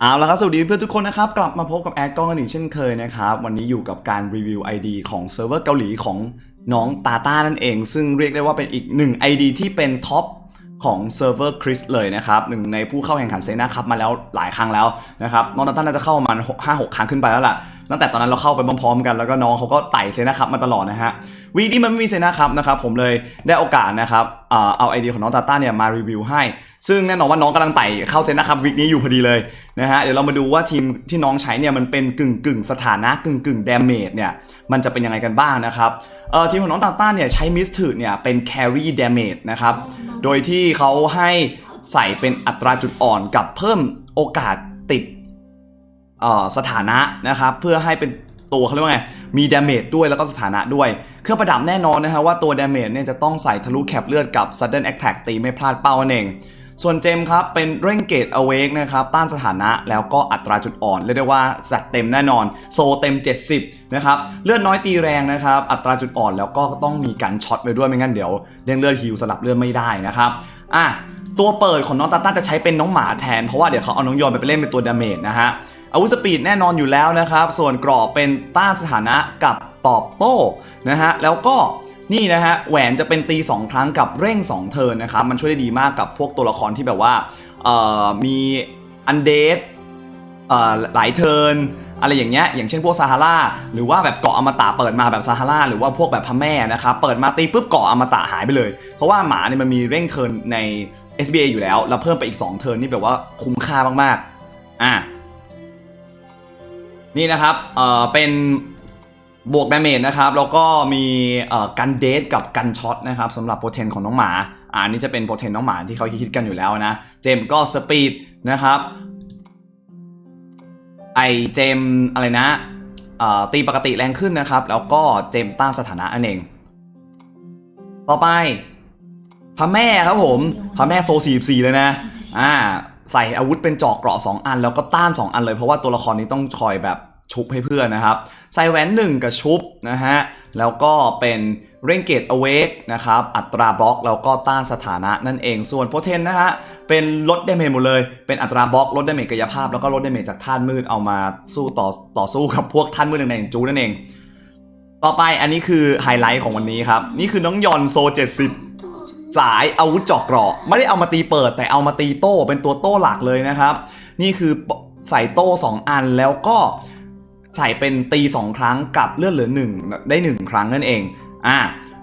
เอาละครับสวัสดีเพื่อนทุกคนนะครับ กลับมาพบกับแอดกล้องกันอีกเช่นเคยนะครับ วันนี้อยู่กับการรีวิว ID ของเซิร์ฟเวอร์เกาหลีของน้องตาต้านั่นเอง ซึ่งเรียกได้ว่าเป็นอีกหนึ่ง ID ที่เป็นท็อปของเซิร์ฟเวอร์คริสเลยนะครับหนึ่งในผู้เข้าแข่งขันเซนาคัพมาแล้วหลายครั้งแล้วนะครับน้องตาต้าน่าจะเข้ามาห้าหกครั้งขึ้นไปแล้วล่ะตั้งแต่ตอนนั้นเราเข้าไปพร้อมๆกันแล้วก็น้องเขาก็ไต่เซนาคัพมาตลอดนะฮะวีคนี้มันไม่มีเซนาคัพนะครับผมเลยได้โอกาสนะครับเอ่อเอาไอเดียของน้องตาต้าเนี่ยมารีวิวให้ ซึ่งแน่นอนว่าน้องกำลังไต่เข้าเซนาคัพวีคนี้อยู่พอดีเลย นะฮะเดี๋ยวเรามาดูว่าทีมที่น้องใช้เนี่ยมันเป็นกึ่งกึ่งสถานะกึ่งกึ่งดเมจเนี่ยมันจะเป็นยังไงกันบ้างนะครับเอ่อทีมของน้องตาต้าเนี่ยใช้มิสถือเนี่ยเป็น carry damage นะครับโดยที่เขาให้ใส่เป็นอัตราจุดอ่อนกับเพิ่มโอกาสติดเอ่อสถานะนะครับเพื่อให้เป็นตัวเขาเรียกว่าไงมีดาเมจด้วยแล้วก็สถานะด้วย เครื่องประดับแน่นอนนะฮะว่าตัวดาเมจเนี่ยจะต้องใส่ทะลุแคปเลือดกับ sudden attack ตีไม่พลาดเป้านั่นเอง ส่วนเจมส์ครับเป็นเร่งเกต awake นะครับต้านสถานะแล้วก็อัตราจุดอ่อน เรียกได้ว่าจัดเต็มแน่นอน โซเต็ม 70 นะครับ เลือดน้อยตีแรงนะครับ อัตราจุดอ่อนแล้วก็ต้องมีการช็อตไปด้วยไม่งั้นเดี๋ยวเด้งเลือดฮิวสลับเลือดไม่ได้นะครับอะตัวเปิดของน้องตาต้าจะใช้เป็นน้องหมาแทน เพราะว่าเดี๋ยวเขาเอาน้องยอนไปเล่นเป็นตัวดาเมจนะฮะอาวุธสปีดแน่นอนอยู่แล้วนะครับ ส่วนกรอบเป็นต้านสถานะกับตอบโต้นะฮะแล้วก็ นี่นะฮะแหวนจะเป็นตี 2 ครั้งกับเร่ง 2 เทิร์นนะครับมันช่วยได้ดีมากกับพวกตัวละครที่แบบว่ามีอันเดดหลายเทิร์นอะไรอย่างเงี้ยอย่างเช่นพวกซาฮาราหรือว่าแบบเกาะอมตะเปิดมาแบบซาฮาราหรือว่าพวกแบบพะแม่นะครับเปิดมาตีปุ๊บเกาะอมตะหายไปเลย เพราะว่าหมาเนี่ยมันมีเร่งเทิร์นใน SBA อยู่แล้ว แล้วเพิ่มไปอีก 2 เทิร์นนี่แบบว่าคุ้มค่ามากๆอะนี่นะครับเออเป็น บวกดาเมจนะครับ แล้วก็มีกันเดทกับกันช็อตนะครับสำหรับโปรเทนของน้องหมาอ่านี่จะเป็นโปรเทนน้องหมาที่เขาคิดกันอยู่แล้วนะ เจมก็สปีดนะครับไอเจมอะไรนะตีปกติแรงขึ้นนะครับ แล้วก็เจมต้านสถานะนั่นเอง ต่อไปพระแม่ครับผมพระแม่โซ44เลยนะอ่าใส่อาวุธเป็นจอกเกราะ2อันแล้วก็ต้าน 2 อันเลยเพราะว่าตัวละครนี้ต้องคอยแบบ ชุบให้เพื่อนนะครับใส่แหวนหนึ่งกับชุบนะฮะแล้วก็เป็นเร่งเกต awake นะครับอัตราบล็อกแล้วก็ต้านสถานะนั่นเองส่วนโพเทนนะฮะเป็นลดดเมจหมดเลย เป็นอัตราบล็อกลดดเมจกายภาพ แล้วก็ลดดเมจจากท่านมืดเอามาสู้ต่อต่อสู้กับพวกท่านมืดแดงจูนั่นเอง ต่อไปอันนี้คือไฮไลท์ของวันนี้ครับ นี่คือน้องยอนโซ 70 สายอาวุธเจอกเกราะ ไม่ได้เอามาตีเปิด แต่เอามาตีโต้เป็นตัวโต้หลักเลยนะครับ นี่คือใส่โต้ 2 อันแล้วก็ ใส่เป็นตี 2 ครั้งกับเลือดเหลือ 1 ได้ 1 ครั้งนั่นเอง อ่า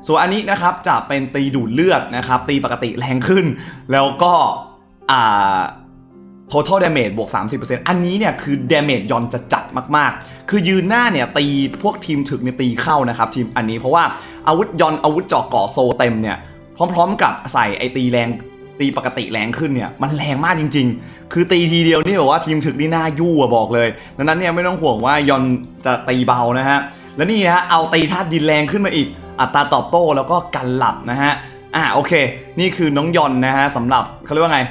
ส่วนอันนี้นะครับจะเป็นตีดูดเลือดนะครับ ตีปกติแรงขึ้น แล้วก็ อ่า total damage บวก 30%อันนี้เนี่ยคือ damage ยอนจะจัดมากๆ คือยืนหน้าเนี่ยตีพวกทีมถึกเนี่ยตีเข้านะครับทีมอันนี้เพราะว่าอาวุธยอนอาวุธเจาะเกาะโซเต็มเนี่ยพร้อม ๆ กับใส่ไอตีแรง ตีปกติแรงขึ้นเนี่ยมันแรงมากจริง ๆ คือตีทีเดียวนี่แบบว่าทีมถึกนี่น่ายู่อะบอกเลย ดังนั้นเนี่ยไม่ต้องห่วงว่ายอนจะตีเบานะฮะ แล้วนี่ฮะเอาตีธาตุดินแรงขึ้นมาอีก อัตราตอบโต้แล้วก็กันหลับนะฮะ อ่าโอเค นี่คือน้องยอนนะฮะสำหรับเขาเรียกว่าไง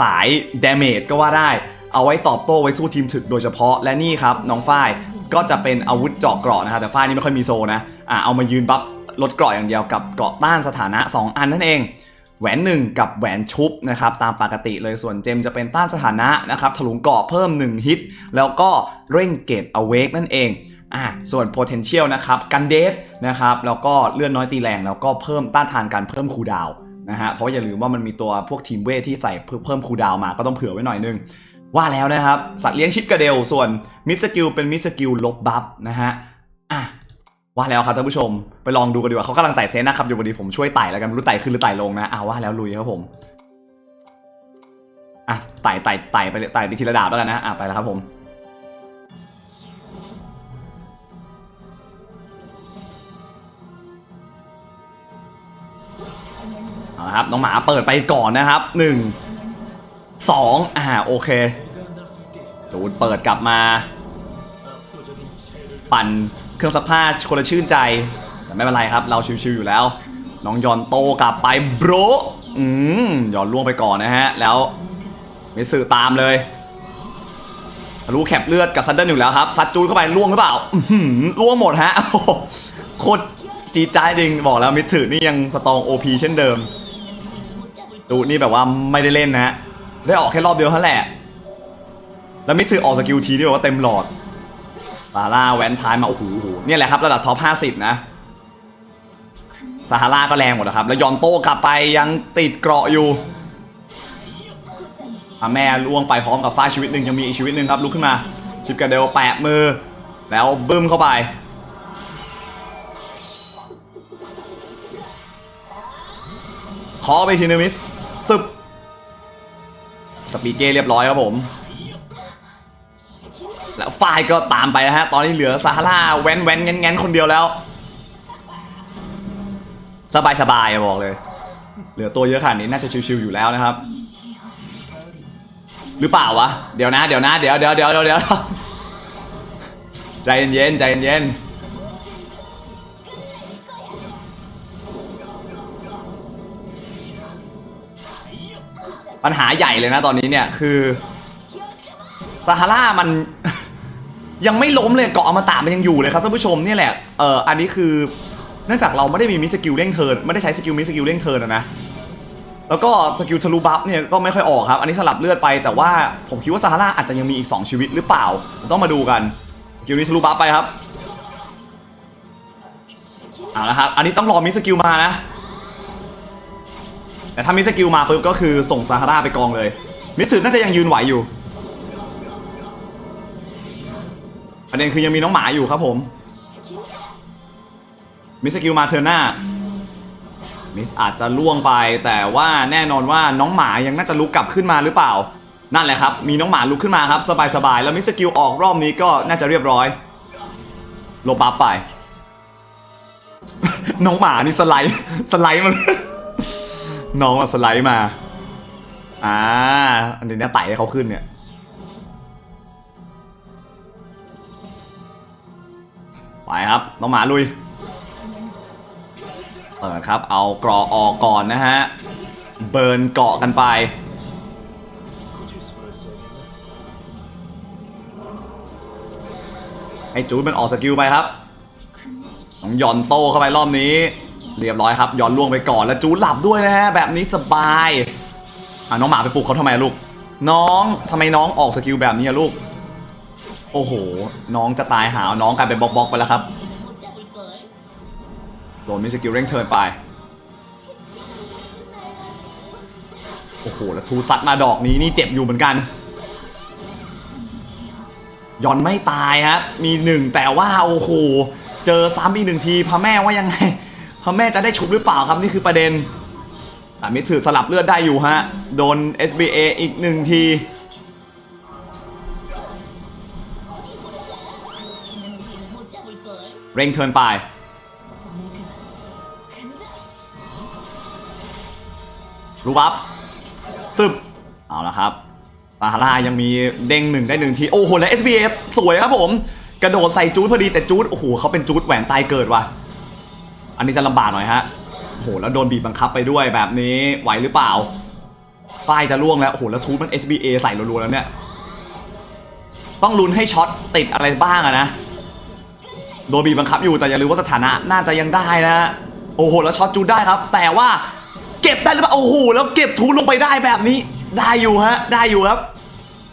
สายเดเมจก็ว่าได้ เอาไว้ตอบโต้ไว้สู้ทีมถึกโดยเฉพาะ และนี่ครับน้องฝ้ายก็จะเป็นอาวุธเจาะเกราะนะฮะแต่ฝ้ายนี่ไม่ค่อยมีโซนะ อ่าเอามายืนบัฟลดเกราะอย่างเดียวกับเกราะต้านสถานะ 2 อันนั่นเอง แหวนหนึ่งกับแหวนชุบนะครับตามปกติเลยส่วนเจมจะเป็นต้านสถานะนะครับถลุงเกาะเพิ่ม 1 ฮิต แล้วก็เร่งเกต awake นั่นเองอ่าส่วน potential นะครับกันเดทนะครับแล้วก็เลื่อนน้อยตีแรง แล้วก็เพิ่มต้านทานการเพิ่มคูดาวนะฮะเพราะอย่าลืมว่ามันมีตัวพวกทีมเวทที่ใส่เพิ่มคูดาวมาก็ต้องเผื่อไว้หน่อยนึง ว่าแล้วนะครับ สัตว์เลี้ยงชิดกระเดลส่วนมิดสกิลเป็นมิดสกิลลบบัฟนะฮะอะ ว่าแล้วครับท่านผู้ชมไปลองดูกันดีกว่าเขากำลังไต่เซนนะครับอยู่พอดีผมช่วยไต่แล้วกันไม่รู้ไต่ขึ้นหรือไต่ลงนะอะว่าแล้วลุยครับผมอะไต่ไต่ไต่ไปไต่ไปทีละดาบแล้วกันนะอะไปแล้วครับผมเอาละครับน้องหมาเปิดไปก่อนนะครับหนึ่งสองอ่าโอเคจูนเปิดกลับมา ปั่น เครื่องซักผ้าคนละชื่นใจ แต่ไม่เป็นไรครับ เราชิวๆอยู่แล้ว น้องยอนโตกลับไปบรอืมยอนล่วงไปก่อนนะฮะ แล้วมิสื่อตามเลย รู้แคปเลือดกับซันเดนอยู่แล้วครับซัดจูนเข้าไปล่วงหรือเปล่าอื้อหือล่วงหมดฮะโคตรจีดจ้าจริงบอกแล้วมิถือนี่ยังสตองโอพีเช่นเดิมดูนี่แบบว่าไม่ได้เล่นนะฮะได้ออกแค่รอบเดียวเท่านั้นแหละ แล้วมิสึออกสกิลทีที่แบบว่าเต็มหลอด ซาร่าแวนท้ายมาโอ้โหเนี่ยแหละครับระดับท็อป50 นะซาฮาร่าก็แรงหมดนะครับ แล้วยอนโต้กลับไปยังติดเกราะอยู่อาแม่ล่วงไปพร้อมกับฟ้าชีวิตหนึ่งยังมีอีกชีวิตหนึ่งครับลุกขึ้นมาชิปกระเดลแปะมือ แล้วบึ้มเข้าไป ขอไปทีนึงมิสซึบสปีเก้เรียบร้อยครับผม แล้วฝ่ายก็ตามไปนะฮะ ตอนนี้เหลือซาฮาร่าแว้นแว้นแง้นแง้นคนเดียวแล้ว สบายสบายบอกเลย เหลือตัวเยอะขนาดนี้น่าจะชิวๆอยู่แล้วนะครับ หรือเปล่าวะ เดี๋ยวนะ เดี๋ยวนะ เดี๋ยวเดี๋ยวเดี๋ยวเดี๋ยวเดี๋ยวใจเย็นๆใจเย็นๆปัญหาใหญ่เลยนะตอนนี้เนี่ยคือซาฮาร่ามัน ยังไม่ล้มเลยเกาะอมตะมันยังอยู่เลยครับท่านผู้ชมเนี่ยแหละเอออันนี้คือเนื่องจากเราไม่ได้มีมิสกิลเร่งเทิร์นไม่ได้ใช้สกิลมิสกิลเร่งเทิร์นนะแล้วก็สกิลทะลุบัฟเนี่ยก็ไม่ค่อยออกครับ อันนี้สลับเลือดไปแต่ว่าผมคิดว่าซาฮาร่าอาจจะยังมีอีก 2 ชีวิตหรือเปล่า ต้องมาดูกันสกิลนี้ทะลุบัฟไปครับเอาละครับอันนี้ต้องรอมิสกิลมานะแต่ถ้ามิสกิลมาปุ๊บก็คือส่งซาฮาร่าไปกองเลยมิสซึน่าจะยังยืนไหวอยู่ ประเด็นคือยังมีน้องหมาอยู่ครับผม มิสกิลมาเทอร์หน้ามิสอาจจะล่วงไปแต่ว่าแน่นอนว่าน้องหมายังน่าจะลุกกลับขึ้นมาหรือเปล่า นั่นแหละครับ มีน้องหมาลุกขึ้นมาครับ สบายๆ แล้วมิสกิลออกรอบนี้ก็น่าจะเรียบร้อยลบบัฟไป น้องหมานี่สไลด์สไลด์มาน้องอะสไลด์มา อ่า อันนี้เนี่ยไต่ให้เขาขึ้นเนี่ย ไปครับ น้องหมาลุย เปิดครับ เอากรอออกก่อนนะฮะ เบิร์นเกาะกันไปให้จูดมันออกสกิลไปครับต้องย่อนโตเข้าไปรอบนี้ เรียบร้อยครับย่อนล่วงไปก่อนแล้วจูดหลับด้วยนะฮะแบบนี้สบายอะน้องหมาไปปลุกเขาทำไมลูก น้องทำไมน้องออกสกิลแบบนี้อะลูก โอ้โห น้องจะตายหาวน้องกลายเป็นบล็อกบล็อกไปแล้วครับ โดนมิสกิลเร่งเทินไป โอ้โห แล้วทูซัดมาดอกนี้นี่เจ็บอยู่เหมือนกันยอนไม่ตายฮะ มีหนึ่งแต่ว่าโอ้โห เจอซ้ำอีกหนึ่งทีพระแม่ว่ายังไงพระแม่จะได้ชุบหรือเปล่าครับนี่คือประเด็นอะมิสถือสลับเลือดได้อยู่ฮะ โดน SBA อีกหนึ่งที เร่งเทินไป รูบับซึบเอาละครับปาฮาร่ายังมีเด้งหนึ่งได้หนึ่งที โอ้โห แล้ว SBA สวยครับผม กระโดดใส่จูดพอดีแต่จูดโอ้โหเขาเป็นจูดแหวนตายเกิดว่ะ อันนี้จะลำบากหน่อยฮะ โอ้โห แล้วโดนบีบบังคับไปด้วยแบบนี้ไหวหรือเปล่า ป้ายจะล่วงแล้ว โอ้โห แล้วทูดมัน SBA ใส่รัวๆแล้วเนี่ย ต้องลุ้นให้ช็อตติดอะไรบ้างอะนะ โดนบีบบังคับอยู่แต่อย่าลืมว่าสถานะน่าจะยังได้นะโอ้โหแล้วช็อตจูได้ครับ แต่ว่าเก็บได้หรือเปล่าโอ้โหแล้วเก็บทูนลงไปได้แบบนี้ ได้อยู่ฮะ ได้อยู่ครับ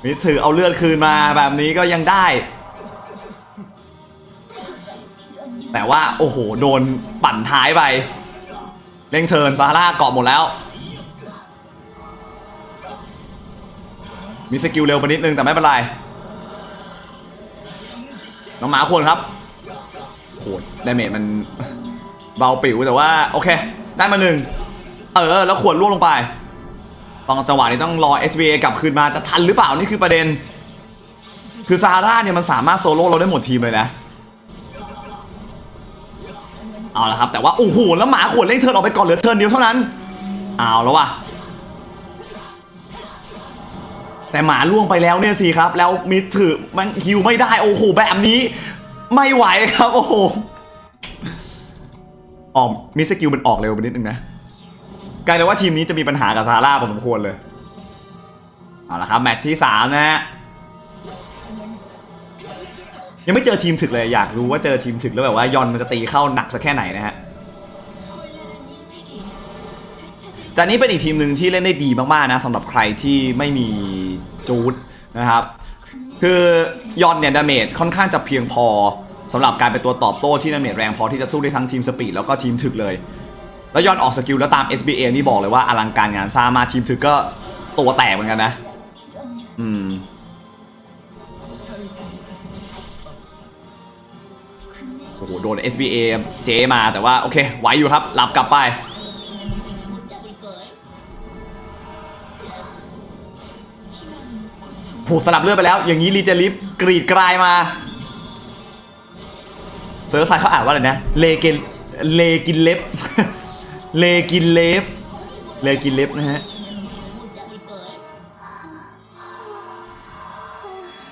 มิสถือเอาเลือดคืนมาแบบนี้ก็ยังได้ แต่ว่าโอ้โหโดนปั่นท้ายไปเร่งเทินซาร่าเกาะหมดแล้ว มีสกิลเร็วไปนิดนึงแต่ไม่เป็นไรน้องหมาควรครับ ดดาเมจมัน เบาปิ๋วแต่ว่าโอเค ได้มาหนึ่งเออ แล้วขวดล่วงลงไปตอนจังหวะนี้ต้องรอ SBA กลับคืนมาจะทันหรือเปล่านี่คือประเด็น คือซาร่าเนี่ยมันสามารถโซโล่เราได้หมดทีมเลยนะ เอาละครับ แต่ว่า โอ้โห แล้วหมาขวดเร่งเทิร์นออกไปก่อนเหลือเทิร์นเดียวเท่านั้น เอาแล้วว่ะแต่หมาล่วงไปแล้วเนี่ยสิครับ แล้วมิดถือมันฮิวไม่ได้โอ้โหแบบนี้ ไม่ไหวครับโอ้โหออกมิสกิลมันออกเร็วไปนิดนึงนะกลายเป็นว่าทีมนี้จะมีปัญหากับซาร่าพอสมควรเลย เอาละครับ แมตช์ที่สามนะฮะยังไม่เจอทีมถึกเลยอยากรู้ว่าเจอทีมถึกแล้วแบบว่ายอนมันจะตีเข้าหนักสักแค่ไหนนะฮะแต่นี่เป็นอีกทีมหนึ่งที่เล่นได้ดีมากๆนะสำหรับใครที่ไม่มีจูดนะครับ คือยอนเนี่ยดาเมจค่อนข้างจะเพียงพอสำหรับการเป็นตัวตอบโต้ที่ดาเมจแรงพอที่จะสู้ได้ทั้งทีมสปีดแล้วก็ทีมถึกเลย แล้วยอนออกสกิลแล้วตาม SBA นี่บอกเลยว่าอลังการงานสร้างมาทีมถึกก็ตัวแตกเหมือนกันนะ อืมโอ้โหโดน SBA เจมาแต่ว่าโอเคไหวอยู่ครับหลับกลับไป โหสลับเลือดไปแล้ว อย่างนี้รีเจลิฟกรีดกลายมาเซิร์ฟไซด์เขาอ่านว่าอะไรนะ เลกินเลกินเล็บ เลกินเล็บ เลกินเล็บนะฮะ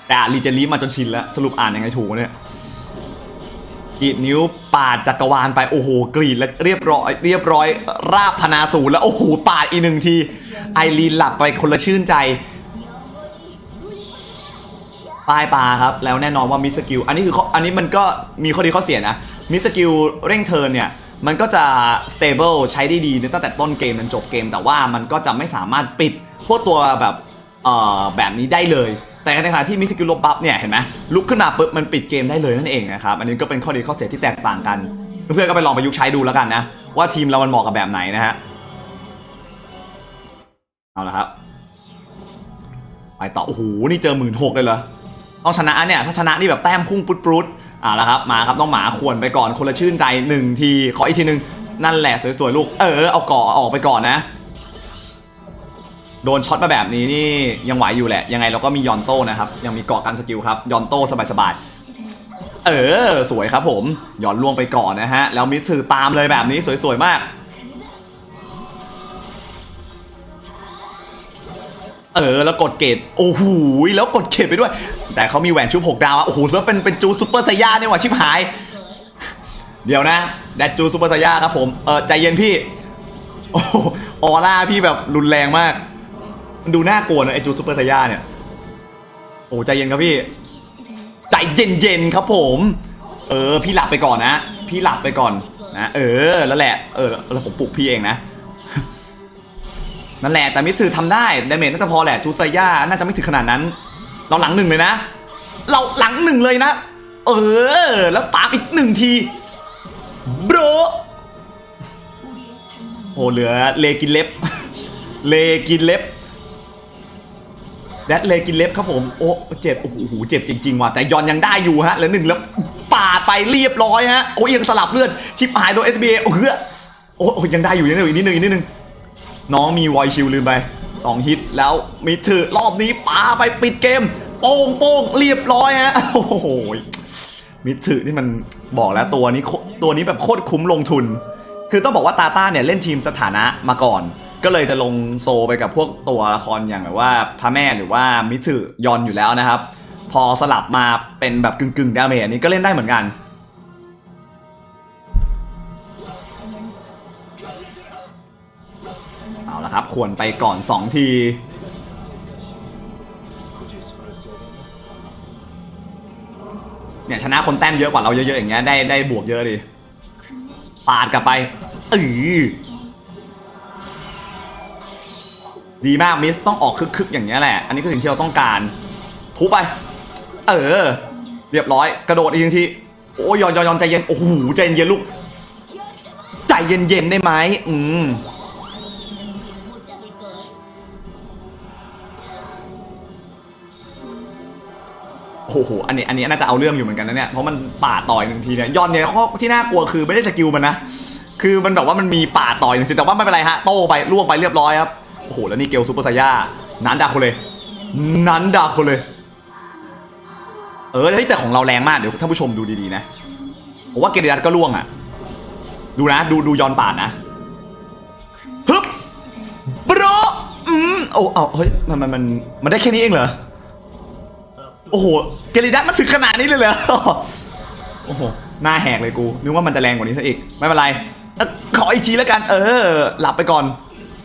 แต่อ่านรีเจลิฟมาจนชินแล้ว สรุปอ่านยังไงถูกเนี่ยกรีดนิ้วปาดจักรวาลไปโอ้โหกรีดแล้วเรียบร้อยเรียบร้อย ราบพนาศูนแล้วโอ้โหปาดอีกหนึ่งที ไอรีนหลับไปคนละชื่นใจ ป้ายปลาครับ แล้วแน่นอนว่ามิสกิลอันนี้คือข้ออันนี้มันก็มีข้อดีข้อเสียนะมิสกิลเร่งเทิร์นเนี่ย มันก็จะ stable ใช้ได้ดีตั้งแต่ต้นเกมจนจบเกม แต่ว่ามันก็จะไม่สามารถปิดพวกตัวแบบเอ่อแบบนี้ได้เลย แต่ในขณะที่มิสกิลลบบัฟเนี่ยเห็นไหมลุกขึ้นมาปุ๊บมันปิดเกมได้เลยนั่นเองนะครับอันนี้ก็เป็นข้อดีข้อเสียที่แตกต่างกันเพื่อนๆก็ไปลองประยุกต์ใช้ดูแล้วกันนะ ว่าทีมเรามันเหมาะกับแบบไหนนะฮะเอาละครับ ไปต่อ โอ้โห นี่เจอหมื่นหกเลยเหรอ ต้องชนะเนี่ยถ้าชนะนี่แบบแต้มพุ่งปุดปุดอ่าละครับมาครับต้องหมาควรไปก่อนคนละชื่นใจหนึ่งทีขออีกทีหนึ่งนั่นแหละสวยๆลูกเออเอาก่อออกไปก่อนนะโดนช็อตมาแบบนี้นี่ยังไหวอยู่แหละ ยังไงเราก็มียอนโต้นะครับ ยังมีเกาะกันสกิลครับยอนโต้สบายๆเออ สวยครับผมย่อนล่วงไปก่อนนะฮะ แล้วมิสถือตามเลยแบบนี้สวยๆมาก เออแล้วกดเกตโอ้โหแล้วกดเกตไปด้วย แต่เขามีแหวนชุบหกดาวอะโอ้โหแล้วเป็นเป็นจูซูเปอร์ไซย่าเนี่ยว่ะชิบหาย เดี๋ยวนะแดดจูซูเปอร์ไซย่าครับผมเออใจเย็นพี่โอ้ออร่าพี่แบบรุนแรงมาก มันดูน่ากลัวนะไอจูซูเปอร์ไซย่าเนี่ยโอ้ใจเย็นครับพี่ ใจเย็นๆครับผม เออ พี่หลับไปก่อนนะ พี่หลับไปก่อนนะเออแล้วแหละเออแล้วผมปลุกพี่เองนะ นั่นแหละแต่มิตรถือทำได้ดาเมจน่าจะพอแหละจูไซย่าน่าจะไม่ถึงขนาดนั้น เราหลังหนึ่งเลยนะ เราหลังหนึ่งเลยนะ เออ แล้วตามอีกหนึ่งทีบรโอ้เหลือเลกินเล็บ เลกินเล็บแดดเลกินเล็บครับผมโอ้เจ็บโอ้โหเจ็บจริงๆว่ะแต่ยอนยังได้อยู่ฮะเหลือหนึ่งแล้วปาดไปเรียบร้อยฮะโอ้ยังสลับเลือดชิปหายโดน SBA โอ้เฮ้อโอ้ยังได้อยู่ยังได้อยู่อีกนิดนึงอีกนิดนึง น้องมีไวชิลลืมไปสองฮิตแล้วมีถือรอบนี้ปาไปปิดเกม โป้งโป้งเรียบร้อยฮะโอ้โหมิตรนี่มันบอกแล้วตัวนี้ตัวนี้แบบโคตรคุ้มลงทุน คือต้องบอกว่าตาต้าเนี่ยเล่นทีมสถานะมาก่อน ก็เลยจะลงโซไปกับพวกตัวละครอย่างแบบว่าพระแม่หรือว่ามิตรยอนอยู่แล้วนะครับ พอสลับมาเป็นแบบกึ่งกึ่งๆดาเมจนี้ก็เล่นได้เหมือนกัน ละครับ ควรไปก่อน 2 ที เนี่ยชนะคนแต้มเยอะกว่าเราเยอะๆอย่างเงี้ยได้ได้บวกเยอะดิปาดกลับไปเออดีมากมิสต้องออกคึกๆอย่างเงี้ยแหละ อันนี้คือสิ่งที่เราต้องการ ทุบไป เออ เรียบร้อย กระโดดอีกทีโอ้ยยอนยอนใจเย็น โอ้โหใจเย็นลูก ใจเย็นๆได้ไหมอืม โอ้โหอันนี้อันนี้น่าจะเอาเรื่องอยู่เหมือนกันนะเนี่ยเพราะมันป่าดต่อยหนึ่งทีเนี่ยยอนเนี่ยข้อที่น่ากลัวคือไม่ได้สกิลมันนะคือมันแบบว่ามันมีป่าดต่อยหนึ่งทีแต่ว่าไม่เป็นไรฮะโต้ไปล่วงไปเรียบร้อยครับโอ้โหแล้วนี่เกลซูเปอร์ไซย่านันดาโคเลยนันดาโคเลยเออเฮ้ยแต่ของเราแรงมากเดี๋ยวท่านผู้ชมดูดีๆนะผมว่าเกเรดัตก็ล่วงอะ ดูนะ ดูดูยอนป่าดนะฮึบบรอืมโอ้เอาเฮ้ยมันมันมันมันได้แค่นี้เองเหรอ โอ้โห เกลิดัสมันถึงขนาดนี้เลยเหรอ โอ้โห หน้าแหกเลยกู นึกว่ามันจะแรงกว่านี้ซะอีก ไม่เป็นไร ขออีกทีแล้วกัน เออ หลับไปก่อน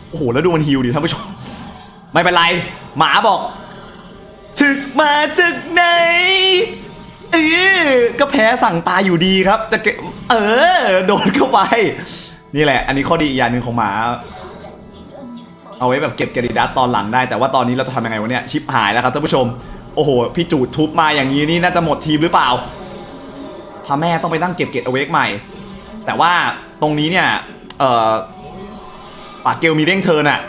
โอ้โห แล้วดูมันฮิวดิท่านผู้ชม ไม่เป็นไร หมาบอก ถึกมาจากไหน เออก็แพ้สั่งตาอยู่ดีครับ จะเกเออ โดนเข้าไป นี่แหละ อันนี้ข้อดีอีกอย่างหนึ่งของหมา เอาไว้แบบเก็บเกริดัสตอนหลังได้ แต่ว่าตอนนี้เราจะทำยังไงวะเนี่ย ชิปหายแล้วครับท่านผู้ชม โอ้โห พี่จูดทุบมาอย่างนี้นี่น่าจะหมดทีมหรือเปล่าพาแม่ต้องไปนั่งเก็บเกตเอาเวกใหม่ แต่ว่าตรงนี้เนี่ยเอ่อปากเกลมีเร่งเทินอะ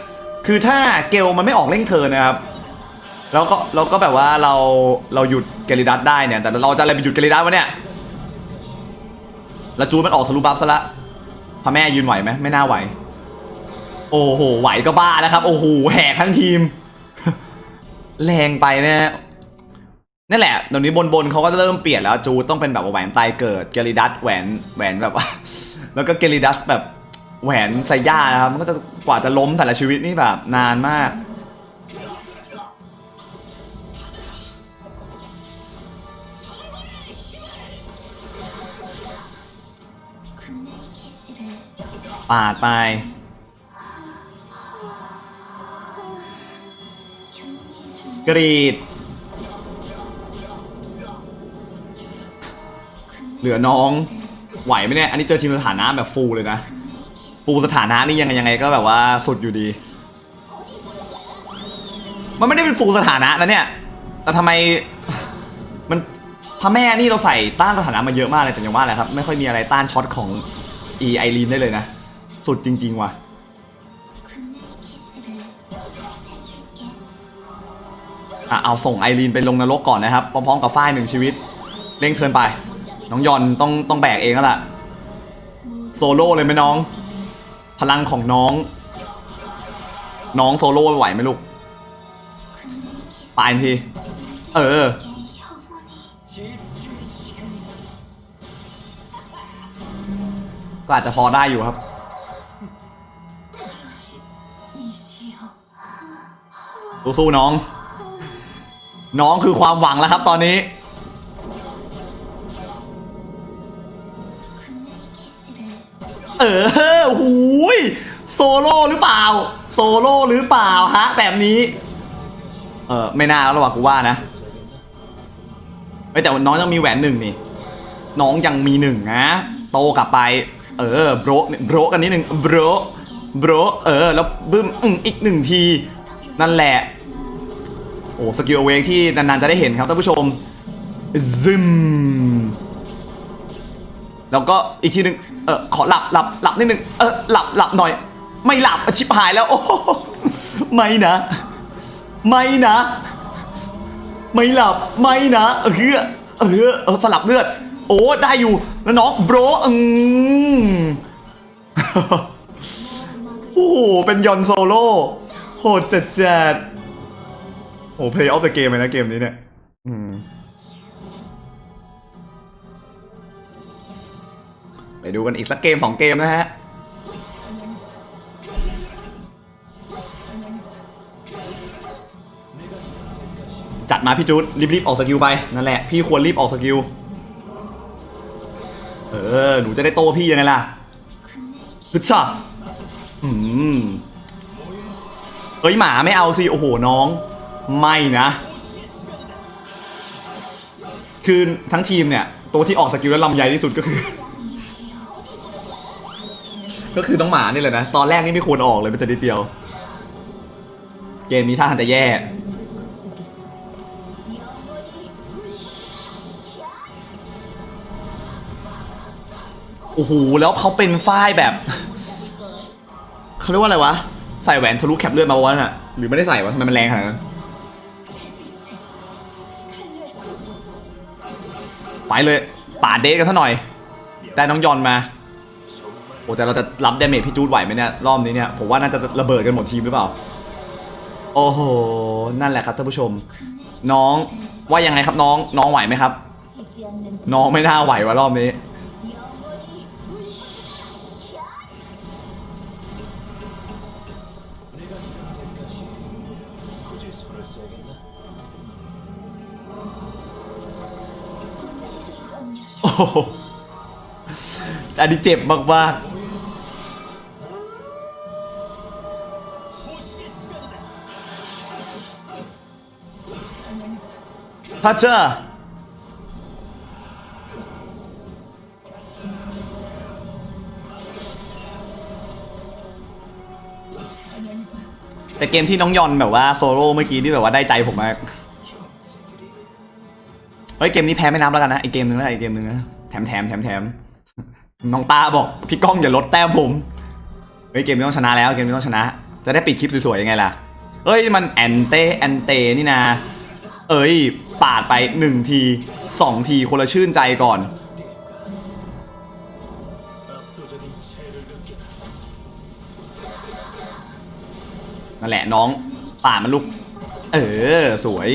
คือถ้าเกลมันไม่ออกเร่งเทินนะครับแล้วก็เราก็แบบว่าเราเราหยุดเกลิดัสได้เนี่ย แต่เราจะอะไรไปหยุดเกลิดัสวะเนี่ยแล้วจูดมันออกทะลุบัฟซะละพระแม่ยืนไหวไหมไม่น่าไหว โอ้โหไหวก็บ้าแล้วครับ โอ้โหแหกทั้งทีม แรงไปนี่ นั่นแหละเดี๋ยวนี้บนบนเขาก็เริ่มเปลี่ยนแล้วจูต้องเป็นแบบแหวนตายเกิดเกลิดัสแหวนแหวนแบบว่าแล้วก็เกลิดัสแบบแหวนไซย่านะครับมันก็จะกว่าจะล้มแต่ละชีวิตนี่แบบนานมาก ปาดไปกรีด เหลือน้องไหวไหมเนี่ย อันนี้เจอทีมสถานะแบบฟูลเลยนะ ฟูลสถานะนี่ยังไงยังไงก็แบบว่าสุดอยู่ดี มันไม่ได้เป็นฟูลสถานะนะเนี่ย แต่ทำไมมันพระแม่นี่เราใส่ต้านสถานะมาเยอะมากเลยแต่ย่างว่าแหละครับ ไม่ค่อยมีอะไรต้านช็อตของอีไอรีนได้เลยนะ สุดจริง ๆ ว่ะอะเอาส่งไอรีนไปลงนรกก่อนนะครับพร้อมๆกับฝ้ายหนึ่งชีวิตเร่งเทินไป น้องยอนต้องต้องแบกเองแล้วล่ะ โซโล่เลยไหมน้อง พลังของน้อง น้องโซโล่ไหวไหมลูกไปอีกที เออ ก็อาจจะพอได้อยู่ครับ สู้ๆน้อง น้องคือความหวังแล้วครับตอนนี้ เออหูยโซโล่หรือเปล่า โซโล่หรือเปล่าฮะ แบบนี้ เออไม่น่าแล้วหรอกกูว่านะไม่แต่น้องยังมีแหวนหนึ่งนี่ น้องยังมีหนึ่งนะ โตกลับไป เออโบรโบรกันนิดหนึ่งโบรโบรเออ แล้วบึ้มอืมอีกหนึ่งที นั่นแหละ โอ้สกิลเวกที่นานๆจะได้เห็นครับท่านผู้ชมซึม แล้วก็อีกทีหนึ่งเออขอหลับหลับหลับนิดหนึ่งเออหลับหลับหน่อย ไม่หลับอะชิบหายแล้วโอ้ไม่นะ ไม่นะ ไม่หลับไม่นะเออเออเออสลับเลือด โอ้ได้อยู่แล้วน้องโบรอืมโอ้โหเป็นยอนโซโล่โหดจัดจัดโอ้ play of the game เลยนะเกมนี้เนี่ย อืม ไปดูกันอีกสักเกมสองเกมนะฮะจัดมาพี่จูดรีบๆออกสกิลไปนั่นแหละพี่ควรรีบออกสกิลเออหนูจะได้โตพี่ยังไงล่ะฮึดซ่าอืมเฮ้ยหมาไม่เอาสิโอ้โหน้อง ไม่นะ คือทั้งทีมเนี่ย ตัวที่ออกสกิลแล้วลำใหญ่ที่สุดก็คือ ก็คือน้องหมานี่แหละนะ ตอนแรกนี่ไม่ควรออกเลยเป็นแต่นิดเดียว เกมนี้ท่าทางจะแย่ โอ้โห แล้วเขาเป็นฝ้ายแบบ เขาเรียกว่าอะไรวะ ใส่แหวนทะลุแคปเลือดมาวะน่ะ หรือไม่ได้ใส่วะทำไมมันแรงขนาดนั้น ไปเลยปาดเดทกันซะหน่อย ได้น้องยอนมา โอ้แต่เราจะรับเดเมจพี่จูดไหวไหมเนี่ยรอบนี้เนี่ยผมว่าน่าจะระเบิดกันหมดทีมหรือเปล่า โอ้โหนั่นแหละครับท่านผู้ชม น้องว่ายังไงครับน้องน้องไหวไหมครับ น้องไม่น่าไหววะรอบนี้ โอ้โหอันนี้เจ็บมากๆ พัชเชอร์แต่เกมที่น้องยอนแบบว่าโซโล่เมื่อกี้ที่แบบว่าได้ใจผมมาก เฮ้ยเกมนี้แพ้ไม่นับแล้วกันนะอีกเกมหนึงแล้วอีกเกมหนึงนะแถมแถมแถมแถมน้องตาบอกพี่ก้องอย่าลดแต้มผม เฮ้ยเกมนี้ต้องชนะแล้วเกมนี้ต้องชนะ จะได้ปิดคลิปสวยๆยังไงล่ะ เอ้ยมันแอนเตแอนเตนี่นะ เอ้ย ปาดไปหนึ่งทีสองทีคนละชื่นใจก่อน นั่นแหละน้องป่าดมันลุกเออ สวย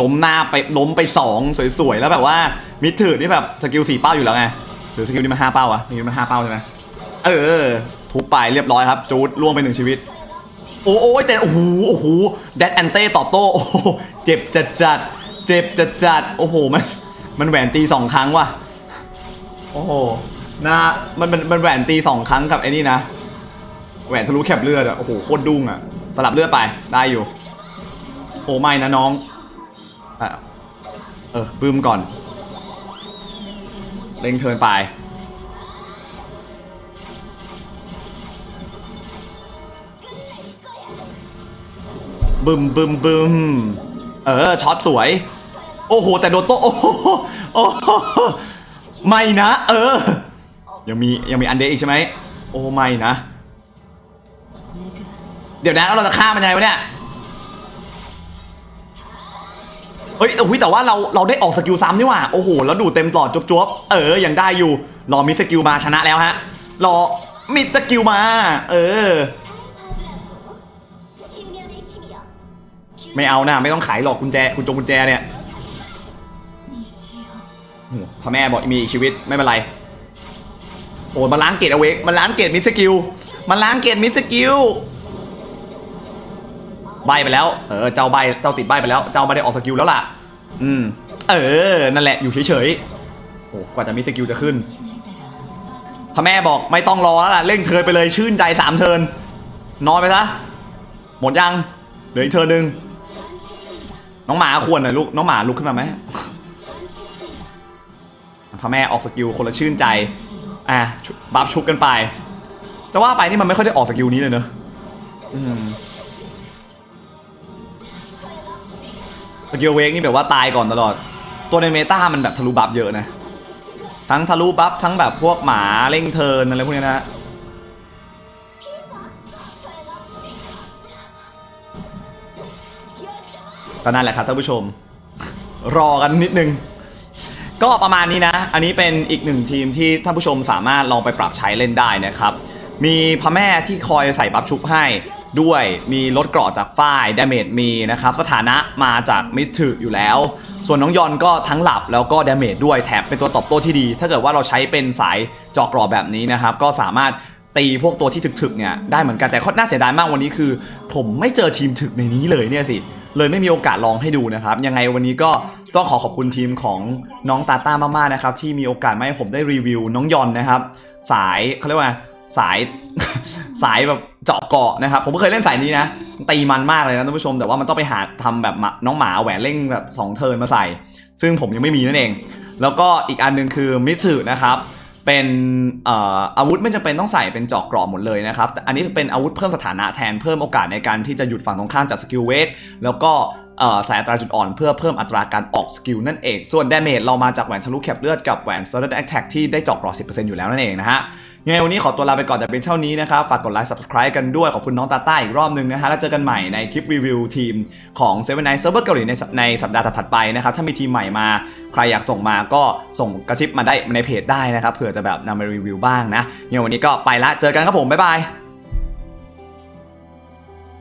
ล้มหน้าไปล้มไปสองสวยๆ แล้วแบบว่า มิดถือนี่แบบสกิลสี่เป้าอยู่แล้วไง หรือสกิลนี่มันห้าเป้าอะสกิลมันห้าเป้าใช่ไหมเออ ทุบไปเรียบร้อยครับ จูดล่วงไปหนึ่งชีวิตโอ้โอ้แต่โอ้โหโอ้โหแดดแอนเต้ตอบโต้โอ้โหเจ็บจัดจัด เจ็บจัดจัดโอ้โหมันมันแหวนตีสองครั้งว่ะโอ้โหนะมันมันมันแหวนตีสองครั้งกับไอ้นี่นะแหวนทะลุแคบเลือดอะโอ้โหโคตรดุ้งอะสลับเลือดไปได้อยู่ โอ้ไม่นะน้องอะเออบึ้มก่อนเล็งเทินไปบึมบึมบึมเออช็อตสวย โอ้โห แต่โดนโตโอ้โหโอ้โหไม่นะ เออ ยังมียังมีอันเดอีกใช่ไหมโอ้ไม่นะ เดี๋ยวนะแล้วเราจะฆ่ามันยังไงวะเนี่ยเฮ้ยอุ้ยแต่ว่าเราเราได้ออกสกิลซ้ำนี่หว่าโอ้โหแล้วดูเต็มปลอดจวบๆเออยังได้อยู่ รอมิดสกิลมาชนะแล้วฮะรอมิดสกิลมา เออ ไม่เอานะไม่ต้องขายหรอกกุญแจกุญจงกุญแจเนี่ย พ่อแม่บอกมีอีกชีวิตไม่เป็นไร โอ้มันล้างเกตเอาเวกมันล้างเกตมิสกิล มันล้างเกตมิสกิล ใบไปแล้ว เออ เจ้าใบ เจ้าติดใบไปแล้ว เจ้าไม่ได้ออกสกิลแล้วล่ะ อืม เออ นั่นแหละ อยู่เฉยๆ โอ้กว่าจะมีสกิลจะขึ้นพ่อแม่บอกไม่ต้องรอแล้วล่ะ เร่งเทินไปเลย ชื่นใจสามเทิน นอนไปซะ หมดยัง เหลืออีกเทินหนึ่งน้องหมาควรหน่อยลูก น้องหมาลุกขึ้นมาไหม พ่อแม่ออกสกิลคนละชื่นใจ อะบัฟชุบกันไป แต่ว่าไปนี่มันไม่ค่อยได้ออกสกิลนี้เลยเนอะสกิลเวกนี่แบบว่าตายก่อนตลอด ตัวในเมตามันแบบทะลุบัฟเยอะนะ ทั้งทะลุบัฟทั้งแบบพวกหมาเร่งเทิร์นอะไรพวกนี้นะก็นั่นแหละครับท่านผู้ชม รอกันนิดนึง ก็ประมาณนี้นะ อันนี้เป็นอีกหนึ่งทีมที่ท่านผู้ชมสามารถลองไปปรับใช้เล่นได้นะครับ มีพระแม่ที่คอยใส่บัฟชุบให้ด้วยมีลดเกราะจากฝ้ายดาเมจมีนะครับ สถานะมาจากมิสถืออยู่แล้ว ส่วนน้องยอนก็ทั้งหลับแล้วก็ดาเมจด้วยแถมเป็นตัวตอบโต้ที่ดี ถ้าเกิดว่าเราใช้เป็นสายเจอกกรอแบบนี้นะครับ ก็สามารถตีพวกตัวที่ถึกๆเนี่ยได้เหมือนกันแต่ข้อน่าเสียดายมากวันนี้คือ ผมไม่เจอทีมถึกในนี้เลยเนี่ยสิ เลยไม่มีโอกาสลองให้ดูนะครับ ยังไงวันนี้ก็ต้องขอขอบคุณทีมของน้องตาต้ามากๆนะครับ ที่มีโอกาสมาให้ผมได้รีวิวน้องยอนนะครับ สายเขาเรียกว่าสายสายแบบเจาะเกาะนะครับ ผมก็เคยเล่นสายนี้นะ ตีมันมากเลยนะท่านผู้ชม แต่ว่ามันต้องไปหาทำแบบน้องหมาแหวนเร่งแบบสองเทิร์นมาใส่ ซึ่งผมยังไม่มีนั่นเอง แล้วก็อีกอันหนึ่งคือมิสึนะครับ เป็นอาวุธไม่จำเป็นต้องใส่เป็นจอกกรอบหมดเลยนะครับ แต่อันนี้เป็นอาวุธเพิ่มสถานะแทนเพิ่มโอกาสในการที่จะหยุดฝั่งตรงข้ามจากสกิลเวกแล้วก็ใส่อัตราจุดอ่อนเพื่อเพิ่มอัตราการออกสกิลนั่นเอง ส่วนดาเมจเรามาจากแหวนทะลุแคบเลือดกับแหวน Sudden Attack ที่ได้จอกกรอบ 10%อยู่แล้วนั่นเองนะฮะ ยังไงวันนี้ขอตัวลาไปก่อนแต่เป็นเท่านี้นะครับ ฝากกดไลค์ subscribe กันด้วย ขอบคุณน้องตาต้าอีกรอบหนึงนะฮะ แล้วเจอกันใหม่ในคลิปรีวิวทีมของ7 n i g h t Server เกาหลีในในสัปดาห์ถัดๆไปนะครับ ถ้ามีทีมใหม่มา ใครอยากส่งมาก็ส่งกระซิบมาได้ในเพจได้นะครับ เผื่อจะแบบนำมารีวิวบ้างนะยังไงวันนี้ก็ไปละ เจอกันครับผม บ๊ายบาย